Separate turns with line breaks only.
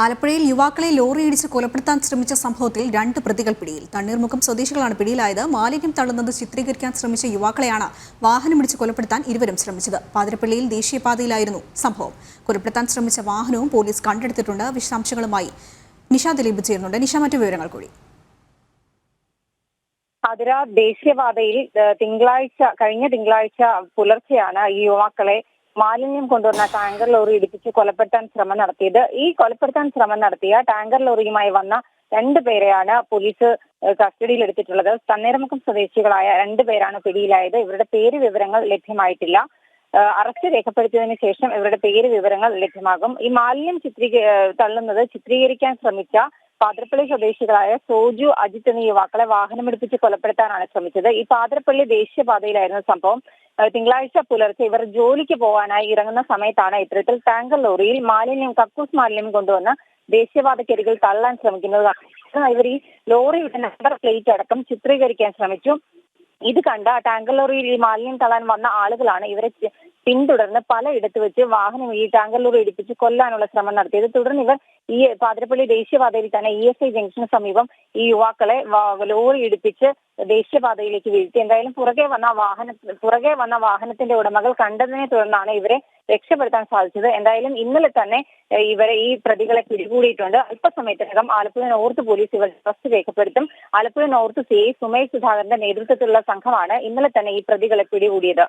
ആലപ്പുഴയിൽ യുവാക്കളെ ലോറി ഇടിച്ച് കൊലപ്പെടുത്താൻ ശ്രമിച്ച സംഭവത്തിൽ രണ്ട് പ്രതികൾ പിടിയിൽ. തണ്ണീർമുഖം സ്വദേശികളാണ് പിടിയിലായത്. മാലിന്യം തള്ളുന്നത് ചിത്രീകരിക്കാൻ ശ്രമിച്ച യുവാക്കളെയാണ് വാഹനമിടിച്ച് കൊലപ്പെടുത്താൻ ഇരുവരും ശ്രമിച്ചത്. പാതിരപ്പള്ളിയിൽ ദേശീയപാതയിലായിരുന്നു സംഭവം. കൊലപ്പെടുത്താൻ ശ്രമിച്ച വാഹനവും പോലീസ് കണ്ടെടുത്തിട്ടുണ്ട്. വിശദാംശങ്ങളുമായി നിഷ ദിലീപ് ചേരുന്നുണ്ട്. നിഷ മറ്റു വിവരങ്ങൾ കൂടി.
അതിര ദേശീയപാതയിൽ തിങ്കളാഴ്ച കഴിഞ്ഞ തിങ്കളാഴ്ച പുലർച്ചെയാണ് ഈ യുവാക്കളെ മാലിന്യം കൊണ്ടുവന്ന ടാങ്കർ ലോറി ഇടിപ്പിച്ച് കൊലപ്പെടുത്താൻ ശ്രമം നടത്തിയത്. ഈ കൊലപ്പെടുത്താൻ ശ്രമം നടത്തിയ ടാങ്കർ ലോറിയുമായി വന്ന രണ്ടു പേരെയാണ് പോലീസ് കസ്റ്റഡിയിൽ എടുത്തിട്ടുള്ളത്. തണ്ണീർമുക്കം സ്വദേശികളായ രണ്ടു പേരാണ് പിടിയിലായത്. ഇവരുടെ പേര് വിവരങ്ങൾ ലഭ്യമായിട്ടില്ല. അറസ്റ്റ് രേഖപ്പെടുത്തിയതിനു ശേഷം ഇവരുടെ പേര് വിവരങ്ങൾ ലഭ്യമാകും. ഈ മാലിന്യം ചിത്രീക തള്ളുന്നത് ചിത്രീകരിക്കാൻ ശ്രമിച്ച പാതിരപ്പള്ളി സ്വദേശികളായ സോജു അജിത് എന്നീ യുവാക്കളെ വാഹനമെടുപ്പിച്ച് കൊലപ്പെടുത്താനാണ് ശ്രമിച്ചത്. ഈ പാതിരപ്പള്ളി ദേശീയപാതയിലായിരുന്നു സംഭവം തിങ്കളാഴ്ച പുലർച്ചെ ഇവർ ജോലിക്ക് പോകാനായി ഇറങ്ങുന്ന സമയത്താണ് ഇത്തരത്തിൽ ടാങ്കർ ലോറിയിൽ മാലിന്യം കക്കൂസ് മാലിന്യം കൊണ്ടുവന്ന് ദേശീയപാതക്കരികിൽ തള്ളാൻ ശ്രമിക്കുന്നത് ഇവർ ഈ ലോറിയുടെ നമ്പർ പ്ലേറ്റ് അടക്കം ചിത്രീകരിക്കാൻ ശ്രമിച്ചു. ഇത് കണ്ട ടാങ്കർ ലോറിയിൽ ഈ മാലിന്യം തള്ളാൻ വന്ന ആളുകളാണ് ഇവരെ പിന്തുടർന്ന് പലയിടത്ത് വെച്ച് വാഹനം ഈ ടാങ്കർ ഇടിപ്പിച്ച് കൊല്ലാനുള്ള ശ്രമം നടത്തിയത്. തുടർന്ന് ഇവർ ഈ പാതിരപ്പള്ളി ദേശീയപാതയിൽ തന്നെ ഇ എസ് ഐ ജംഗ്ഷന് സമീപം ഈ യുവാക്കളെ ലോറി ഇടിപ്പിച്ച് ദേശീയപാതയിലേക്ക് വീഴ്ത്തി. എന്തായാലും പുറകെ വന്ന വാഹന പുറകെ വന്ന വാഹനത്തിന്റെ ഉടമകൾ കണ്ടതിനെ തുടർന്നാണ് ഇവരെ രക്ഷപ്പെടുത്താൻ സാധിച്ചത്. എന്തായാലും ഇന്നലെ തന്നെ ഇവരെ ഈ പ്രതികളെ പിടികൂടിയിട്ടുണ്ട്. അല്പസമയത്തിനകം ആലപ്പുഴ നോർത്ത് പോലീസ് ഇവർ അറസ്റ്റ് രേഖപ്പെടുത്തും. Alappuzha north C I Sumesh സുധാകരന്റെ നേതൃത്വത്തിലുള്ള സംഘമാണ് ഇന്നലെ തന്നെ ഈ പ്രതികളെ പിടികൂടിയത്.